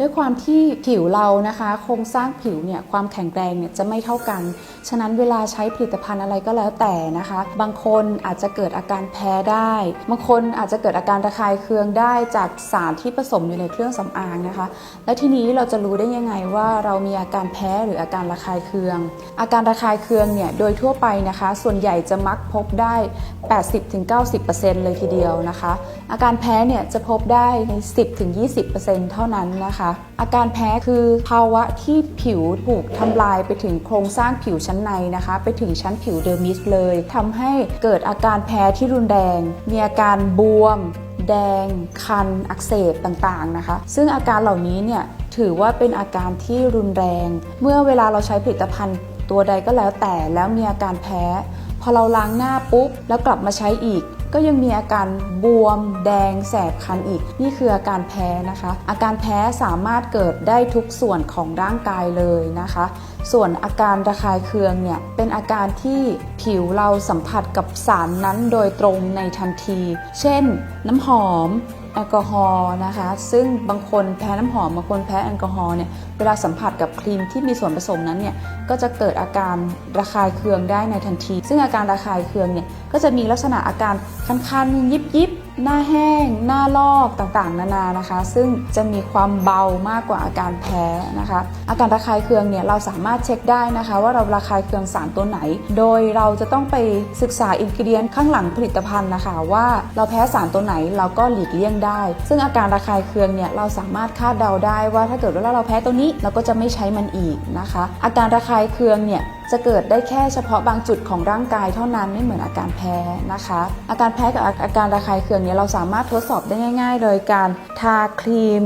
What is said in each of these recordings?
ด้วยความที่ผิวเรานะคะ โครงสร้างผิวเนี่ยความแข็งแรงเนี่ยจะไม่เท่ากัน ฉะนั้นเวลาใช้ผลิตภัณฑ์อะไรก็แล้วแต่นะคะ บางคนอาจจะเกิดอาการแพ้ได้ บางคนอาจจะเกิดอาการระคายเคืองได้จากสารที่ผสมอยู่ในเครื่องสำอางนะคะ และทีนี้เราจะรู้ได้ยังไงว่าเรามีอาการแพ้หรืออาการระคายเคือง อาการระคายเคืองเนี่ยโดยทั่วไปนะคะ ส่วนใหญ่จะมักพบได้ 80-90%เลยทีเดียวนะคะ อาการแพ้เนี่ยจะพบได้ใน 10-20%เท่านั้นนะคะอาการแพ้คือภาวะที่ผิวถูกทำลายไปถึงโครงสร้างผิวชั้นในนะคะ ไปถึงชั้นผิวเดอร์มิสเลยทำให้เกิดอาการแพ้ที่รุนแรง มีอาการบวม แดง คัน อักเสบต่างๆนะคะ ซึ่งอาการเหล่านี้เนี่ยถือว่าเป็นอาการที่รุนแรง เมื่อเวลาเราใช้ผลิตภัณฑ์ตัวใดก็แล้วแต่แล้วมีอาการแพ้ พอเราล้างหน้าปุ๊บแล้วกลับมาใช้อีก ก็ยังมีอาการบวม แดง แสบคันอีก นี่คืออาการแพ้นะคะ อาการแพ้สามารถเกิดได้ทุกส่วนของร่างกายเลยนะคะ ส่วนอาการระคายเคืองเนี่ยเป็นอาการที่ผิวเราสัมผัสกับสารนั้นโดยตรงในทันที เช่น น้ำหอม แอลกอฮอล์นะคะ ซึ่งบางคนแพ้น้ำหอมบางคนแพ้แอลกอฮอล์เนี่ยเวลาสัมผัสกับครีมที่มีส่วนผสมนั้นเนี่ยก็จะเกิดอาการระคายเคืองได้ในทันที ซึ่งอาการระคายเคืองเนี่ยก็จะมีลักษณะอาการคันๆยิบยิบ หน้าแห้ง หน้าลอกต่างๆ นานานะคะ ซึ่งจะมีความเบามากกว่าอาการแพ้นะคะ อาการระคายเคืองเนี่ยเราสามารถเช็คได้นะคะ ว่าเราระคายเคืองสารตัวไหน โดยเราจะต้องไปศึกษาอินกิเดียนข้างหลังผลิตภัณฑ์นะคะ ว่าเราแพ้สารตัวไหนเราก็หลีกเลี่ยงได้ ซึ่งอาการระคายเคืองเนี่ยเราสามารถคาดเดาได้ว่าถ้าเกิดว่าเราแพ้ตัวนี้เราก็จะไม่ใช้มันอีกนะคะ อาการระคายเคืองเนี่ย จะเกิดได้แค่เฉพาะบางจุดของร่างกายเท่านั้นไม่เหมือนอาการแพ้นะคะ อาการแพ้กับอาการระคายเคืองเนี่ยเราสามารถทดสอบได้ง่ายๆโดยการทาครีม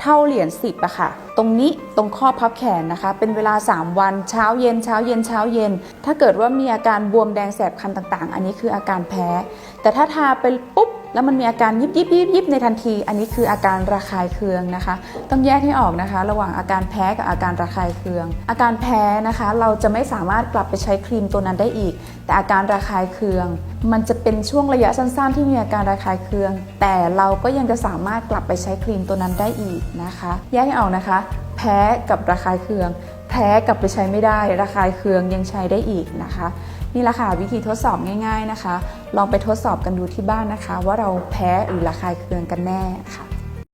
เท่าเหรียญ10อะค่ะ ตรงนี้ตรงข้อพับแขนนะคะ เป็นเวลา 3 วันเช้าเย็นเช้าเย็นเช้าเย็น ถ้าเกิดว่ามีอาการบวมแดงแสบคันต่างๆ อันนี้คืออาการแพ้ แต่ถ้าทาไปปุ๊บ แล้วมันมีอาการยิบยิบยิบยิบในทันที อันนี้คืออาการระคายเคืองนะคะ ต้องแยกให้ออกนะคะ ระหว่างอาการแพ้กับอาการระคายเคือง อาการแพ้นะคะ เราจะไม่สามารถกลับไปใช้ครีมตัวนั้นได้อีก แต่อาการระคายเคือง มันจะเป็นช่วงระยะสั้นๆ ที่มีอาการระคายเคือง แต่เราก็ยังจะสามารถกลับไปใช้ครีมตัวนั้นได้อีกนะคะ แยกให้ออกนะคะ แพ้กับระคายเคือง แพ้กลับไปใช้ไม่ได้ระคายเคืองยังใช้ได้อีกนะคะ นี่แหละค่ะวิธีทดสอบง่าย ๆนะคะ ลองไปทดสอบกันดูที่บ้านนะคะ ว่าเราแพ้หรือระคายเคืองกันแน่ค่ะ